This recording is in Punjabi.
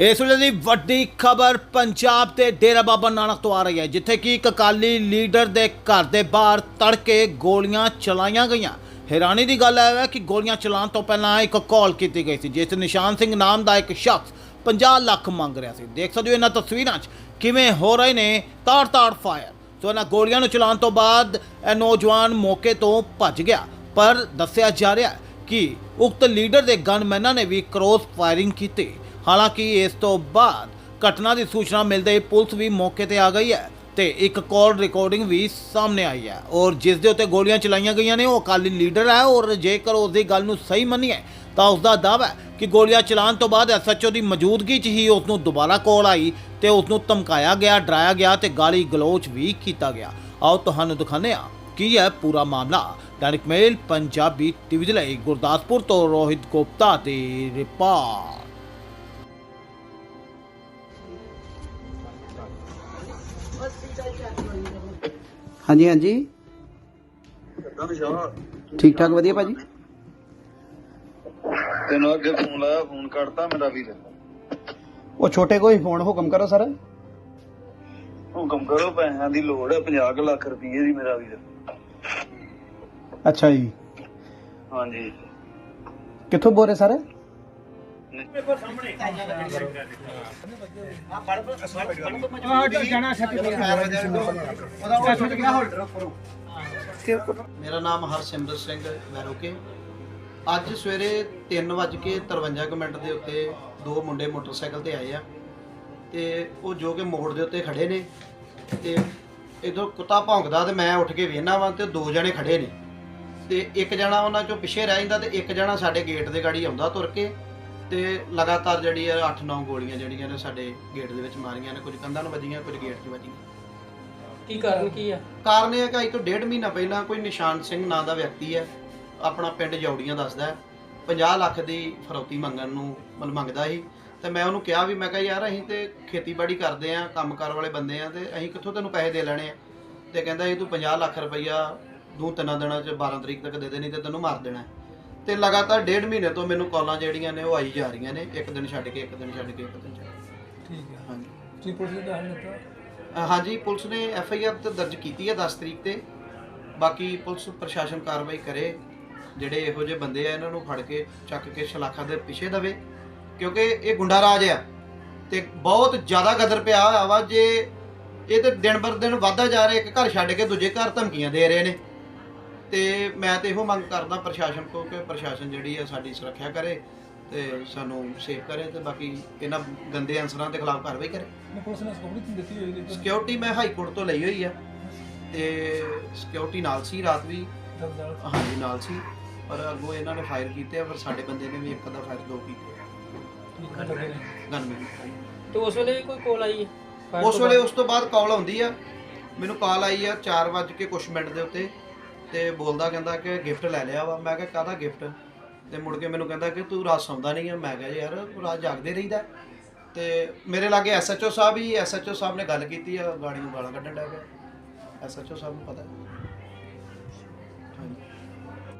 ਇਸ ਵੇਲੇ ਦੀ ਵੱਡੀ ਖਬਰ ਪੰਜਾਬ ਦੇ ਡੇਰਾ ਬਾਬਾ ਨਾਨਕ ਤੋਂ ਆ ਰਹੀ ਹੈ, ਜਿੱਥੇ ਕਿ ਇੱਕ ਅਕਾਲੀ ਲੀਡਰ ਦੇ ਘਰ ਦੇ ਬਾਹਰ ਤੜਕੇ ਗੋਲੀਆਂ ਚਲਾਈਆਂ ਗਈਆਂ। ਹੈਰਾਨੀ ਦੀ ਗੱਲ ਇਹ ਹੈ ਕਿ ਗੋਲੀਆਂ ਚਲਾਉਣ ਤੋਂ ਪਹਿਲਾਂ ਇੱਕ ਕਾਲ ਕੀਤੀ ਗਈ ਸੀ, ਜਿਸ 'ਚ ਨਿਸ਼ਾਨ ਸਿੰਘ ਨਾਮ ਦਾ ਇੱਕ ਸ਼ਖਸ 50 ਲੱਖ ਮੰਗ ਰਿਹਾ ਸੀ। ਦੇਖ ਸਕਦੇ ਹੋ ਇਹਨਾਂ ਤਸਵੀਰਾਂ 'ਚ ਕਿਵੇਂ ਹੋ ਰਹੇ ਨੇ, ਤਾੜ-ਤਾੜ ਫਾਇਰ। ਸੋ ਇਹਨਾਂ ਗੋਲੀਆਂ ਨੂੰ ਚਲਾਉਣ ਤੋਂ ਬਾਅਦ ਇਹ ਨੌਜਵਾਨ ਮੌਕੇ ਤੋਂ ਭੱਜ ਗਿਆ, ਪਰ ਦੱਸਿਆ ਜਾ ਰਿਹਾ ਕਿ ਉਕਤ ਲੀਡਰ ਦੇ ਗਨਮੈਨਾਂ ਨੇ ਵੀ ਕ੍ਰੋਸ ਫਾਇਰਿੰਗ ਕੀਤੀ। ਹਾਲਾਂਕਿ ਇਸ ਤੋਂ ਬਾਅਦ ਘਟਨਾ ਦੀ ਸੂਚਨਾ ਮਿਲਦੇ ਹੀ ਪੁਲਿਸ ਵੀ ਮੌਕੇ ਤੇ ਆ ਗਈ ਹੈ ਤੇ ਇੱਕ ਕਾਲ ਰਿਕਾਰਡਿੰਗ ਵੀ ਸਾਹਮਣੇ ਆਈ ਹੈ ਔਰ ਜਿਸ ਦੇ ਉੱਤੇ ਗੋਲੀਆਂ ਚਲਾਈਆਂ ਗਈਆਂ ਨੇ, ਉਹ ਅਕਾਲੀ ਲੀਡਰ ਹੈ ਔਰ ਜੇਕਰ ਉਸ ਦੀ ਗੱਲ ਨੂੰ ਸਹੀ ਮੰਨੀਏ ਤਾਂ ਉਸ ਦਾ ਦਾਅਵਾ ਹੈ ਕਿ ਗੋਲੀਆਂ ਚਲਾਉਣ ਤੋਂ ਬਾਅਦ ਐਸਐਚਓ ਦੀ ਮੌਜੂਦਗੀ 'ਚ ਹੀ ਉਸ ਨੂੰ ਦੁਬਾਰਾ ਕਾਲ ਆਈ ਤੇ ਉਸ ਨੂੰ ਧਮਕਾਇਆ ਗਿਆ, ਡਰਾਇਆ ਗਿਆ ਤੇ ਗਾਲੀ ਗਲੋਚ ਵੀ ਕੀਤਾ ਗਿਆ। ਆਓ ਤੁਹਾਨੂੰ ਦਿਖਾਉਂਦੇ ਹਾਂ ਕੀ ਹੈ ਪੂਰਾ ਮਾਮਲਾ। ਦੈਨਿਕ ਮੇਲ, ਪੰਜਾਬੀ ਟੀਵੀ ਦੇ ਲਈ ਗੁਰਦਾਸਪੁਰ ਤੋਂ ਰੋਹਿਤ ਗੁਪਤਾ ਦੀ ਰਿਪੋਰਟ। ਹਾਂਜੀ ਹਾਂਜੀ। ਠੀਕ ਠਾਕ ਵਧੀਆ ਭਾਜੀ? ਤੈਨੂੰ ਅੱਗੇ ਫੋਨ ਲਾਇਆ ਫੋਨ ਕੱਟਤਾ ਮੇਰਾ ਵੀਰ ਉਹ ਛੋਟੇ ਕੋਈ ਫੋਨ ਹੁਕਮ ਕਰੋ ਸਰ। ਹੁਕਮ ਕਰੋ ਪੈਸਿਆਂ ਦੀ ਲੋੜ ਹੈ 50 ਕੁ ਲੱਖ ਰੁਪਏ ਦੀ ਮੇਰਾ ਵੀਰ ਅੱਛਾ ਜੀ। ਹਾਂਜੀ। ਕਿੱਥੋਂ ਬੋਲ ਰਹੇ ਸਰ? ਮੇਰਾ ਨਾਮ ਹਰਸਿਮਰਤ ਸਿੰਘ ਵੈਰੋਕੇ। ਅੱਜ ਸਵੇਰੇ 3:53 ਮਿੰਟ ਦੇ ਉੱਤੇ ਦੋ ਮੁੰਡੇ ਮੋਟਰਸਾਈਕਲ ਤੇ ਆਏ ਆ ਤੇ ਉਹ ਜੋ ਕਿ ਮੋੜ ਦੇ ਉੱਤੇ ਖੜੇ ਨੇ ਤੇ ਇਧਰ ਕੁੱਤਾ ਭੌਂਕਦਾ ਤੇ ਮੈਂ ਉੱਠ ਕੇ ਵੇਖਣਾ ਵਾਂ ਤੇ ਦੋ ਜਣੇ ਖੜੇ ਨੇ। ਤੇ ਇੱਕ ਜਣਾ ਉਹਨਾਂ ਚੋਂ ਪਿੱਛੇ ਰਹਿ ਜਾਂਦਾ ਤੇ ਇੱਕ ਜਣਾ ਸਾਡੇ ਗੇਟ ਦੇ ਗਾੜੀ ਆਉਂਦਾ ਤੁਰ ਕੇ। ਤੇ ਲਗਾਤਾਰ ਜਿਹੜੀ ਆ 8-9 ਗੋਲੀਆਂ ਜਿਹੜੀਆਂ ਨੇ ਸਾਡੇ ਗੇਟ ਦੇ ਵਿੱਚ ਮਾਰੀਆਂ ਨੇ ਕੁਝ ਕੰਧਾਂ ਨੂੰ ਵੱਜੀਆਂ ਕੁਝ ਗੇਟ 'ਚ ਵੱਜੀਆਂ। ਕੀ ਕਾਰਨ ਕੀ ਆ? ਕਾਰਨ ਇਹ ਹੈ ਕਿ ਅੱਜ ਤੋਂ ਡੇਢ ਮਹੀਨਾ ਪਹਿਲਾਂ ਕੋਈ ਨਿਸ਼ਾਨ ਸਿੰਘ ਨਾਂ ਦਾ ਵਿਅਕਤੀ ਹੈ ਆਪਣਾ ਪਿੰਡ ਜੌੜੀਆਂ ਦੱਸਦਾ ਹੈ। 50 ਲੱਖ ਦੀ ਫਰੌਤੀ ਮੰਗਣ ਨੂੰ ਮਤਲਬ ਮੰਗਦਾ ਸੀ ਤੇ ਮੈਂ ਉਹਨੂੰ ਕਿਹਾ ਵੀ ਮੈਂ ਕਿਹਾ ਯਾਰ ਅਸੀਂ ਤੇ ਖੇਤੀਬਾੜੀ ਕਰਦੇ ਆ ਕੰਮਕਾਰ ਵਾਲੇ ਬੰਦੇ ਆ ਤੇ ਅਸੀਂ ਕਿੱਥੋਂ ਤੈਨੂੰ ਪੈਸੇ ਦੇ ਲੈਣੇ ਆ? ਤੇ ਕਹਿੰਦਾ ਇਹ ਤੂੰ 50 ਲੱਖ ਰੁਪਈਆ ਦੋ ਤਿੰਨਾਂ ਦਿਨਾਂ ਚ 12 ਤਰੀਕ ਤੱਕ ਦੇ ਦੇ ਨਹੀਂ ਤੇ ਤੈਨੂੰ ਮਾਰ ਦੇਣਾ ਹੈ। ਤੇ ਲਗਾਤਾਰ ਡੇਢ ਮਹੀਨੇ ਤੋਂ ਮੈਨੂੰ ਕਾਲਾਂ ਜਿਹੜੀਆਂ ਨੇ ਉਹ ਆਈ ਜਾ ਰਹੀਆਂ ਨੇ ਇੱਕ ਦਿਨ ਛੱਡ ਕੇ ਇੱਕ ਦਿਨ ਛੱਡ ਕੇ ਇੱਕ ਦਿਨ ਛੱਡ ਕੇ। ਠੀਕ ਆ ਹਾਂਜੀ। ਤੁਸੀਂ ਪੁਲਿਸ ਅ, ਹਾਂਜੀ ਪੁਲਿਸ ਨੇ ਐਫ ਆਈ ਆਰ ਤੇ ਦਰਜ ਕੀਤੀ ਹੈ 10 ਤਰੀਕ ਤੇ। ਬਾਕੀ ਪੁਲਿਸ ਪ੍ਰਸ਼ਾਸਨ ਕਾਰਵਾਈ ਕਰੇ ਜਿਹੜੇ ਇਹੋ ਜਿਹੇ ਬੰਦੇ ਆ ਇਹਨਾਂ ਨੂੰ ਫੜ ਕੇ ਚੱਕ ਕੇ ਸ਼ਲਾਖਾ ਦੇ ਪਿੱਛੇ ਦਵੇ। ਕਿਉਂਕਿ ਇਹ ਗੁੰਡਾ ਰਾਜ ਆ ਤੇ ਬਹੁਤ ਜ਼ਿਆਦਾ ਗਦਰ ਪਿਆ ਹੋਇਆ ਵਾ ਜੇ ਇਹ ਤੇ ਦਿਨ ਬਰ ਦਿਨ ਵੱਧਦਾ ਜਾ ਰਿਹਾ ਇੱਕ ਘਰ ਛੱਡ ਕੇ ਦੂਜੇ ਘਰ ਧਮਕੀਆਂ ਦੇ ਰਹੇ ਨੇ। ਤੇ ਮੈਂ ਤੇ ਇਹੋ ਮੰਗ ਕਰਦਾ ਪ੍ਰਸ਼ਾਸਨ ਤੋਂ ਕਿ ਪ੍ਰਸ਼ਾਸਨ ਜਿਹੜੀ ਆ ਸਾਡੀ ਸੁਰੱਖਿਆ ਕਰੇ ਤੇ ਸਾਨੂੰ ਸੇਫ ਕਰੇ ਤੇ ਬਾਕੀ ਇਹਨਾਂ ਗੰਦੇ ਅਨਸਰਾਂ ਦੇ ਖਿਲਾਫ ਕਾਰਵਾਈ ਕਰੇ। ਮੈਂ ਪੁਲਿਸ ਨੇ ਸਕੂਟੀ ਦਿੱਤੀ ਹੋਈ ਹੈ ਸਿਕਿਉਰਿਟੀ ਮੈਂ ਹਾਈ ਕੋਰਟ ਤੋਂ ਲਈ ਹੋਈ ਆ ਤੇ ਸਿਕਿਉਰਿਟੀ ਨਾਲ ਸੀ ਰਾਤ ਵੀ। ਹਾਂਜੀ ਨਾਲ ਸੀ। ਪਰ ਅੱਗੋਂ ਇਹਨਾਂ ਨੇ ਫਾਇਰ ਕੀਤੇ ਆ ਪਰ ਸਾਡੇ ਬੰਦੇ ਨੇ ਵੀ ਇੱਕ ਦਾ ਫਾਇਰ ਦੋ ਕੀਤੇ ਗਨਮੈਨ ਤੇ ਉਸ ਵੇਲੇ ਕੋਈ ਕੋਲ ਆਈ? ਉਸ ਤੋਂ ਵੇਲੇ ਬਾਅਦ? ਉਸ ਤੋਂ ਬਾਅਦ ਕਾਲ ਆਉਂਦੀ ਆ। ਮੈਨੂੰ ਕਾਲ ਆਈ ਆ 4 ਵਜੇ ਕੇ ਕੁਛ ਮਿੰਟ ਦੇ ਉੱਤੇ। ਤੇ ਬੋਲਦਾ ਕਹਿੰਦਾ ਕਿ ਗਿਫਟ ਲੈ ਲਿਆ ਵਾ। ਮੈਂ ਕਿਹਾ, ਕਾਹਦਾ ਗਿਫਟ? ਤੇ ਮੁੜ ਕੇ ਮੈਨੂੰ ਕਹਿੰਦਾ ਕਿ ਤੂੰ ਰਾਤ ਸੌਂਦਾ ਨਹੀਂ ਆ। ਮੈਂ ਕਿਹਾ, ਯਾਰ ਰਾਤ ਜਾਗਦੇ ਰਹੀਦਾ। ਤੇ ਮੇਰੇ ਲਾਗੇ ਐਸਐਚਓ ਸਾਹਿਬ ਹੀ ਐਸਐਚਓ ਸਾਹਿਬ ਨੇ ਗੱਲ ਕੀਤੀ ਆ, ਗਾੜੀ ਨੂੰ ਗਾਲਾਂ ਕੱਢਣ ਲੱਗ ਪਿਆ ਐਸਐਚਓ ਸਾਹਿਬ ਨੂੰ ਪਤਾ।